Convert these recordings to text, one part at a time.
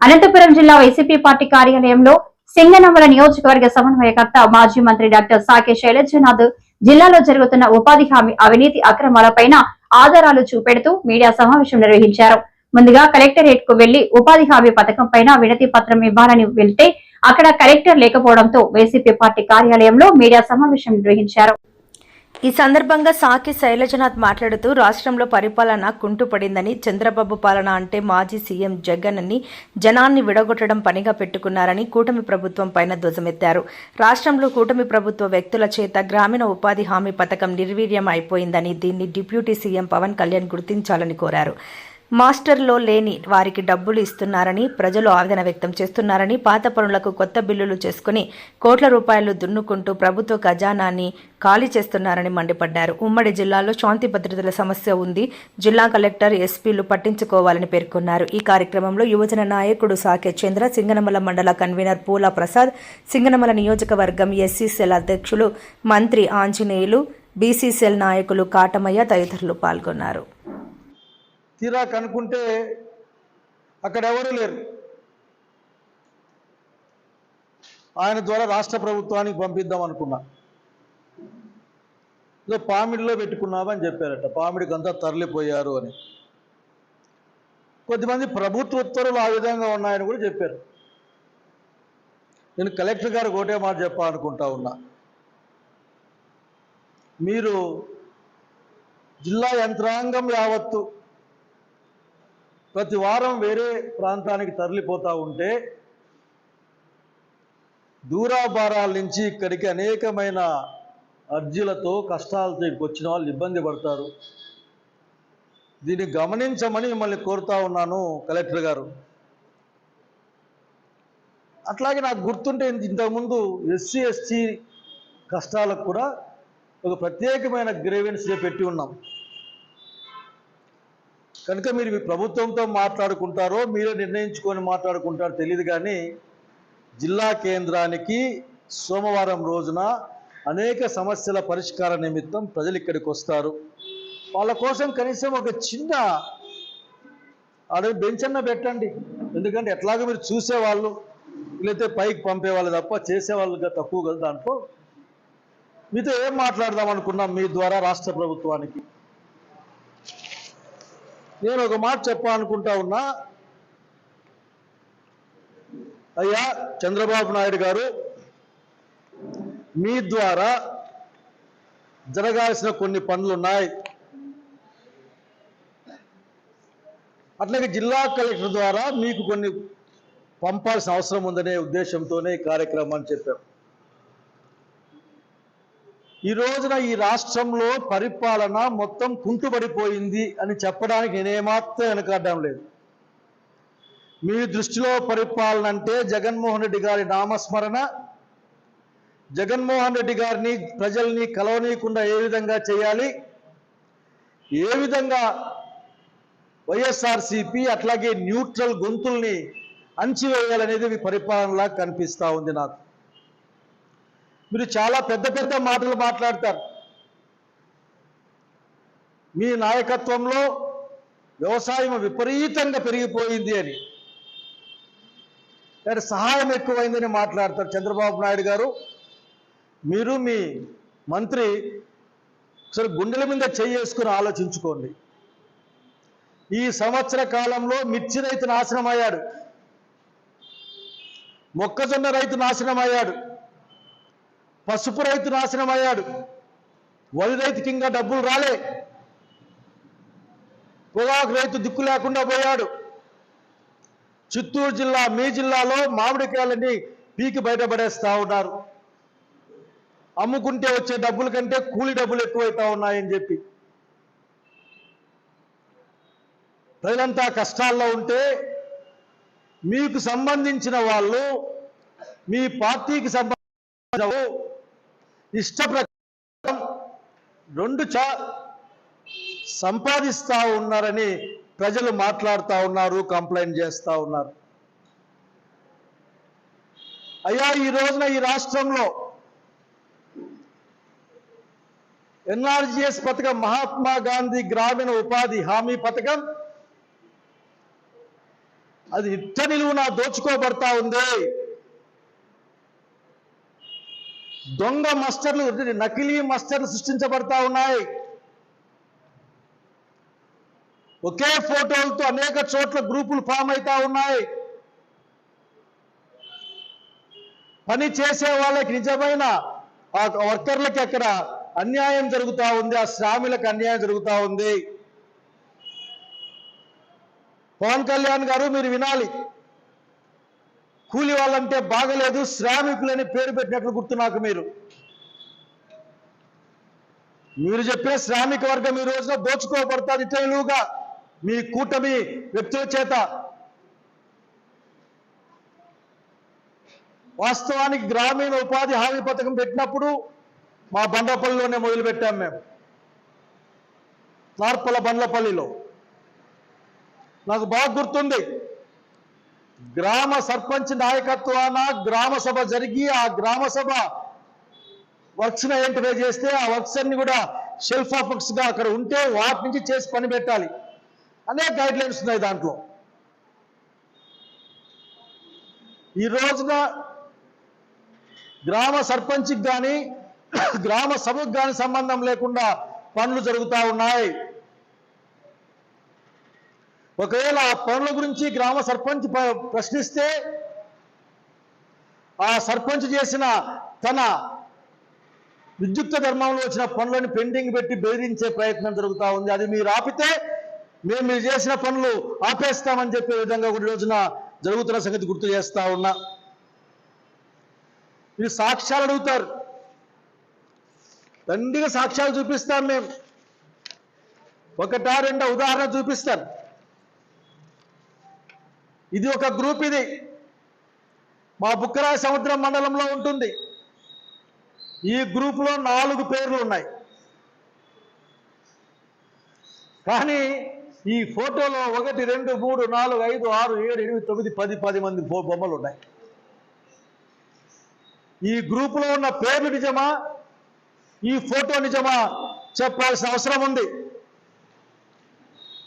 అనంతపురం జిల్లా YCP party కార్యాలయంలో సింగనమల నియోజకవర్గ సమన్వయకర్త మాజీ మంత్రి డాక్టర్ సాకే శైలజనాథ్ జిల్లాలో జరుగుతున్న ఉపాధి హామీ అవినీతి అక్రమాలపైన ఆధారాలు చూపెడుతూ మీడియా సమావేశం నిర్వహించారు. ముందుగా కలెక్టరేట్కు వెళ్ళి ఉపాధి హామీ పథకం పైన వినతి పత్రం ఇవ్వాలని వెళ్తే అక్కడ కలెక్టర్ లేకపోవడంతో వైసీపీ పార్టీ కార్యాలయంలో మీడియా సమావేశం నిర్వహించారు. ఈ సందర్భంగా సాకి శైలజనాథ్ మాట్లాడుతూ రాష్ట్రంలో పరిపాలన కుంటుపడిందని చంద్రబాబు పాలన అంటే మాజీ సీఎం జగన్ అని జనాన్ని విడగొట్టడం పనిగా పెట్టుకున్నారని కూటమి ప్రభుత్వం పైన ధ్వజమెత్తారు. రాష్ట్రంలో కూటమి ప్రభుత్వ వ్యక్తుల చేత గ్రామీణ ఉపాధి హామీ పథకం నిర్వీర్యం అయిపోయిందని దీన్ని డిప్యూటీ సీఎం పవన్ కళ్యాణ్ గుర్తించాలని కోరారు. మాస్టర్లో లేని వారికి డబ్బులు ఇస్తున్నారని ప్రజలు ఆవేదన వ్యక్తం చేస్తున్నారని పాత పనులకు కొత్త బిల్లులు చేసుకుని కోట్ల రూపాయలు దున్నుకుంటూ ప్రభుత్వ ఖజానాన్ని ఖాళీ చేస్తున్నారని మండిపడ్డారు. ఉమ్మడి జిల్లాలో శాంతి భద్రతల సమస్య ఉంది. జిల్లా కలెక్టర్ ఎస్పీలు పట్టించుకోవాలని పేర్కొన్నారు. ఈ కార్యక్రమంలో యువజన నాయకుడు సాకే చంద్ర సింగనమల మండల కన్వీనర్ పూల ప్రసాద్ సింగనమల నియోజకవర్గం ఎస్సీ సెల్ అధ్యక్షులు మంత్రి ఆంజనేయులు బీసీసీఎల్ నాయకులు కాటమయ్య తదితరులు పాల్గొన్నారు. తీరా కనుక్కుంటే అక్కడ ఎవరూ లేరు. ఆయన ద్వారా రాష్ట్ర ప్రభుత్వానికి పంపిద్దాం అనుకున్నా. ఇదో పామిడిలో పెట్టుకున్నామని చెప్పారట. పామిడికి అంతా తరలిపోయారు అని. కొద్దిమంది ప్రభుత్వ ఉత్తర్వులు ఆ విధంగా ఉన్నాయని కూడా చెప్పారు. నేను కలెక్టర్ గారికి ఒకటే మాట చెప్పాలనుకుంటా ఉన్నా. మీరు జిల్లా యంత్రాంగం యావత్తు ప్రతి వారం వేరే ప్రాంతానికి తరలిపోతూ ఉంటే దూరాభారాల నుంచి ఇక్కడికి అనేకమైన అర్జీలతో కష్టాలతో వచ్చిన వాళ్ళు ఇబ్బంది పడతారు. దీన్ని గమనించమని మిమ్మల్ని కోరుతా ఉన్నాను కలెక్టర్ గారు. అట్లాగే నాకు గుర్తుంటే ఇంతకుముందు ఎస్సీ ఎస్టీ కష్టాలకు కూడా ఒక ప్రత్యేకమైన గ్రేవెన్స్గా పెట్టి ఉన్నాం. కనుక మీరు మీ ప్రభుత్వంతో మాట్లాడుకుంటారో మీరే నిర్ణయించుకొని మాట్లాడుకుంటారో తెలియదు కానీ జిల్లా కేంద్రానికి సోమవారం రోజున అనేక సమస్యల పరిష్కార నిమిత్తం ప్రజలు ఇక్కడికి వస్తారు. వాళ్ళ కోసం కనీసం ఒక చిన్న అడవి బెంచన్న పెట్టండి. ఎందుకంటే ఎట్లాగో మీరు చూసేవాళ్ళు లేకపోతే పైకి పంపేవాళ్ళు తప్ప చేసేవాళ్ళుగా తక్కువ కదా దాంట్లో. మీతో ఏం మాట్లాడదాం అనుకున్నాం మీ ద్వారా రాష్ట్ర ప్రభుత్వానికి? నేను ఒక మాట చెప్పాలనుకుంటా ఉన్నా. అయ్యా చంద్రబాబు నాయుడు గారు మీ ద్వారా జరగాల్సిన కొన్ని పనులు ఉన్నాయి అట్లాగే జిల్లా కలెక్టర్ ద్వారా మీకు కొన్ని పంపాల్సిన అవసరం ఉందనే ఉద్దేశంతోనే ఈ కార్యక్రమాన్ని చెప్పాం. ఈ రోజున ఈ రాష్ట్రంలో పరిపాలన మొత్తం కుంటుపడిపోయింది అని చెప్పడానికి నేనేమాత్రం వెనకాడడం లేదు. మీ దృష్టిలో పరిపాలన అంటే జగన్మోహన్ రెడ్డి గారి నామస్మరణ జగన్మోహన్ రెడ్డి గారిని ప్రజల్ని కలవనీయకుండా ఏ విధంగా చేయాలి ఏ విధంగా వైఎస్ఆర్సిపి అట్లాగే న్యూట్రల్ గొంతుల్ని అంచివేయాలనేది మీ పరిపాలనలా కనిపిస్తూ ఉంది నాకు. మీరు చాలా పెద్ద పెద్ద మాటలు మాట్లాడతారు. మీ నాయకత్వంలో వ్యవసాయం విపరీతంగా పెరిగిపోయింది అని. సహాయం ఎక్కువైందని మాట్లాడతారు చంద్రబాబు నాయుడు గారు. మీరు మీ మంత్రి ఒకసారి గుండెల మీద చేసుకుని ఆలోచించుకోండి. ఈ సంవత్సర కాలంలో మిర్చి రైతు నాశనం అయ్యాడు మొక్కజొన్న రైతు నాశనం అయ్యాడు పసుపు రైతు నాశనం అయ్యాడు. వరి రైతుకి ఇంకా డబ్బులు రాలే. పొగాకు రైతు దిక్కు లేకుండా పోయాడు. చిత్తూరు జిల్లా మీ జిల్లాలో మామిడికాయలని పీకి బయటపడేస్తా ఉన్నారు. అమ్ముకుంటే వచ్చే డబ్బుల కంటే కూలి డబ్బులు ఎక్కువైతా ఉన్నాయని చెప్పి. ప్రజలంతా కష్టాల్లో ఉంటే మీకు సంబంధించిన వాళ్ళు మీ పార్టీకి సంబంధించిన ఇష్ట ప్రకారం రెండు చా సంపాదిస్తా ఉన్నారని ప్రజలు మాట్లాడుతూ ఉన్నారు కంప్లైంట్ చేస్తూ ఉన్నారు. అయ్యా ఈ రోజున ఈ రాష్ట్రంలో ఎన్ఆర్జిఎస్ పథకం మహాత్మా గాంధీ గ్రామీణ ఉపాధి హామీ పథకం అది ఇట్ట నిలువున దోచుకోబడతా ఉంది. దొంగ మస్టర్లు నకిలీ మస్టర్లు సృష్టించబడతా ఉన్నాయి. ఒకే ఫోటోలతో అనేక చోట్ల గ్రూపులు ఫామ్ అవుతా ఉన్నాయి. పని చేసే వాళ్ళకి నిజమైన ఆ వర్కర్లకి అక్కడ అన్యాయం జరుగుతూ ఉంది ఆ శ్రామిలకు అన్యాయం జరుగుతూ ఉంది. పవన్ కళ్యాణ్ గారు మీరు వినాలి. కూలి వాళ్ళంటే బాగలేదు శ్రామికులని పేరు పెట్టినట్లు గుర్తు నాకు మీరు. మీరు చెప్పిన శ్రామిక వర్గం ఈ రోజున దోచుకోబడతాది ఇతరులుగా మీ కూటమి వ్యక్తుల చేత. వాస్తవానికి గ్రామీణ ఉపాధి హామీ పథకం పెట్టినప్పుడు మా బండపల్లిలోనే మొదలుపెట్టాం మేము. నార్పల బండ్లపల్లిలో. నాకు బాగా గుర్తుంది. గ్రామ సర్పంచ్ నాయకత్వాన గ్రామ సభ జరిగి ఆ గ్రామ సభ వర్క్స్ ఐడెంటిఫై చేస్తే ఆ వర్క్స్ అన్ని కూడా షెల్ఫ్ ఆఫ్ వర్క్స్గా అక్కడ ఉంటే వాటి నుంచి చేసి పని పెట్టాలి. అనేక గైడ్ లైన్స్ ఉన్నాయి దాంట్లో. ఈ రోజున గ్రామ సర్పంచ్కి కానీ గ్రామ సభకు కానీ సంబంధం లేకుండా పనులు జరుగుతూ ఉన్నాయి. ఒకవేళ ఆ పనుల గురించి గ్రామ సర్పంచ్ ప్రశ్నిస్తే ఆ సర్పంచ్ చేసిన తన విద్యుక్త ధర్మంలో వచ్చిన పనులను పెండింగ్ పెట్టి బెదిరించే ప్రయత్నం జరుగుతూ ఉంది. అది మీరు ఆపితే మేము మీరు చేసిన పనులు ఆపేస్తామని చెప్పే విధంగా ఒక రోజున జరుగుతున్న సంగతి గుర్తు చేస్తా ఉన్నా. మీరు సాక్ష్యాలు అడుగుతారు. దండిగా సాక్ష్యాలు చూపిస్తాం మేము. ఒకటా రెండో ఉదాహరణ చూపిస్తాను. ఇది ఒక గ్రూప్ ఇది. మా బుక్కరాయ సముద్రం మండలంలో ఉంటుంది. ఈ గ్రూప్లో నాలుగు పేర్లు ఉన్నాయి. కానీ ఈ ఫోటోలో ఒకటి రెండు మూడు నాలుగు ఐదు ఆరు ఏడు ఎనిమిది తొమ్మిది పది పది మంది బొమ్మలు ఉన్నాయి. ఈ గ్రూపులో ఉన్న పేర్లు నిజమా? ఈ ఫోటో నిజమా? చెప్పాల్సిన అవసరం ఉంది.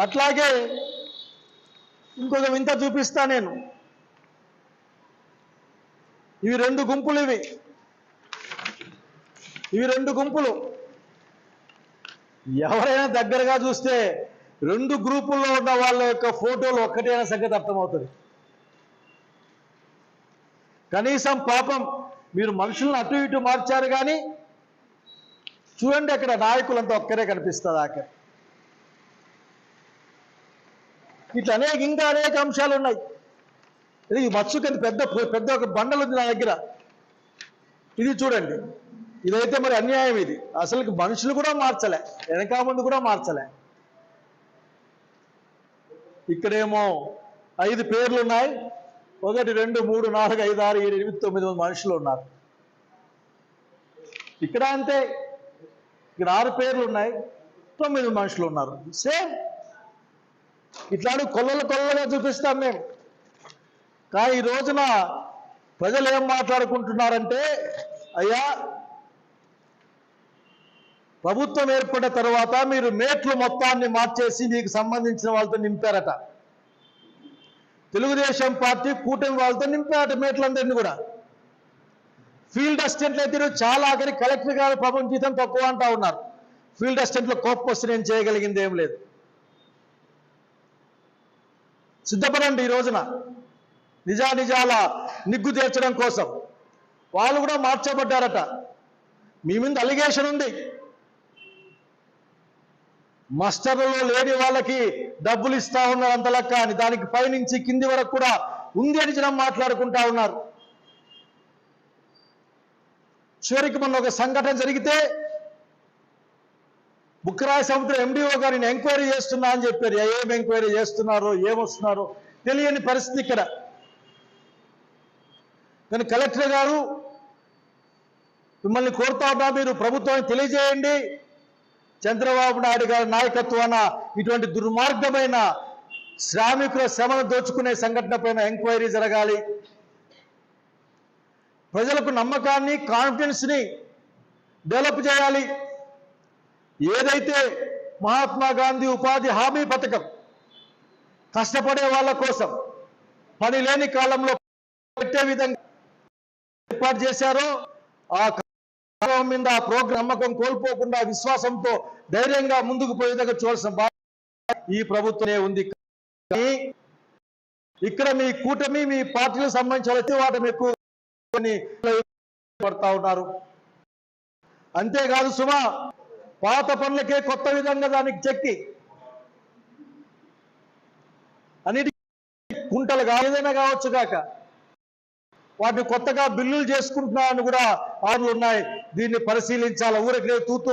అట్లాగే ఇంకొక వింత చూపిస్తా నేను. ఇవి రెండు గుంపులు ఇవి. ఇవి రెండు గుంపులు. ఎవరైనా దగ్గరగా చూస్తే రెండు గ్రూపుల్లో ఉన్న వాళ్ళ యొక్క ఫోటోలు ఒక్కటైన సంగతి అర్థమవుతుంది. కనీసం పాపం మీరు మనుషులను అటు ఇటు మార్చారు కానీ చూడండి అక్కడ నాయకులంతా ఒక్కరే కనిపిస్తుంది ఆఖరి. ఇట్లా అనేక ఇంకా అనేక అంశాలు ఉన్నాయి. ఇది ఈ మత్స్యకంది పెద్ద పెద్ద ఒక బండలు ఉంది నా దగ్గర. ఇది చూడండి. ఇదైతే మరి అన్యాయం ఇది. అసలు మనుషులు కూడా మార్చలే వెనక ముందు కూడా మార్చలే. ఇక్కడేమో ఐదు పేర్లు ఉన్నాయి. ఒకటి రెండు మూడు నాలుగు ఐదు ఆరు ఏడు ఎనిమిది తొమ్మిది మంది మనుషులు ఉన్నారు. ఇక్కడ అంతే. ఇక్కడ ఆరు పేర్లు ఉన్నాయి. తొమ్మిది మనుషులు ఉన్నారు. సేమ్ ఇట్లాంటి కొల్లలు కొల్లగా చూపిస్తాం మేము. కానీ ఈ రోజున ప్రజలు ఏం మాట్లాడుకుంటున్నారంటే అయ్యా ప్రభుత్వం ఏర్పడిన తర్వాత మీరు మేట్లు మొత్తాన్ని మార్చేసి మీకు సంబంధించిన వాళ్ళతో నింపారట. తెలుగుదేశం పార్టీ కూటమి వాళ్ళతో నింపారట మేట్లందరినీ కూడా. ఫీల్డ్ అసిస్టెంట్లు అయితే చాలా ఆఖరి కలెక్టర్ గారు పాపం జీతం తక్కువ అంటా ఉన్నారు. ఫీల్డ్ అసిస్టెంట్లో కోపం వస్తే నేను చేయగలిగింది ఏం లేదు. సిద్ధపడండి ఈ రోజున. నిజానిజాల నిగ్గు తీర్చడం కోసం. వాళ్ళు కూడా మార్చబడ్డారట. మీ మీద అలిగేషన్ ఉంది. మాస్టర్లలో లేని వాళ్ళకి డబ్బులు ఇస్తా ఉన్నారు అంత లెక్క అని. దానికి పైనుంచి కింది వరకు కూడా ఉంది అని జనం మాట్లాడుకుంటా ఉన్నారు. చివరికి మొన్న ఒక సంఘటన జరిగితే ఉక్రాయ సముద్ర ఎండిఓ గారిని ఎంక్వైరీ చేస్తున్నా అని చెప్పారు. ఏం ఎంక్వైరీ చేస్తున్నారో ఏమొస్తున్నారో తెలియని పరిస్థితి ఇక్కడ. కానీ కలెక్టర్ గారు మిమ్మల్ని కోరుతా ఉన్నా మీరు ప్రభుత్వాన్ని తెలియజేయండి. చంద్రబాబు నాయుడు గారి నాయకత్వాన ఇటువంటి దుర్మార్గమైన శ్రామికుల శ్రమను దోచుకునే సంఘటన పైన ఎంక్వైరీ జరగాలి. ప్రజలకు నమ్మకాన్ని కాన్ఫిడెన్స్ని డెవలప్ చేయాలి. ఏదైతే మహాత్మా గాంధీ ఉపాధి హామీ పథకం కష్టపడే వాళ్ళ కోసం పని లేని కాలంలో పెట్టే విధంగా ఏర్పాటు చేశారో ఆ కార్యక్రమం మీద ఆ ప్రోగ్రాం నమ్మకం కోల్పోకుండా విశ్వాసంతో ధైర్యంగా ముందుకు పోయే విధంగా చూడాల్సిన బాధ్యత ఈ ప్రభుత్వమే ఉంది. కానీ ఇక్కడ మీ కూటమి మీ పార్టీలకు సంబంధించిన వ్యక్తి వాటం ఎక్కువ పడతా ఉన్నారు. అంతేకాదు సుమా పాత పనులకే కొత్త విధంగా దానికి చెక్కి. అన్నిటి కుంటలు కా ఏదైనా కావచ్చు కాక. వాటిని కొత్తగా బిల్లులు చేసుకుంటున్నారని కూడా ఆర్లు ఉన్నాయి. దీన్ని పరిశీలించాలి? ఊరికి తూతూ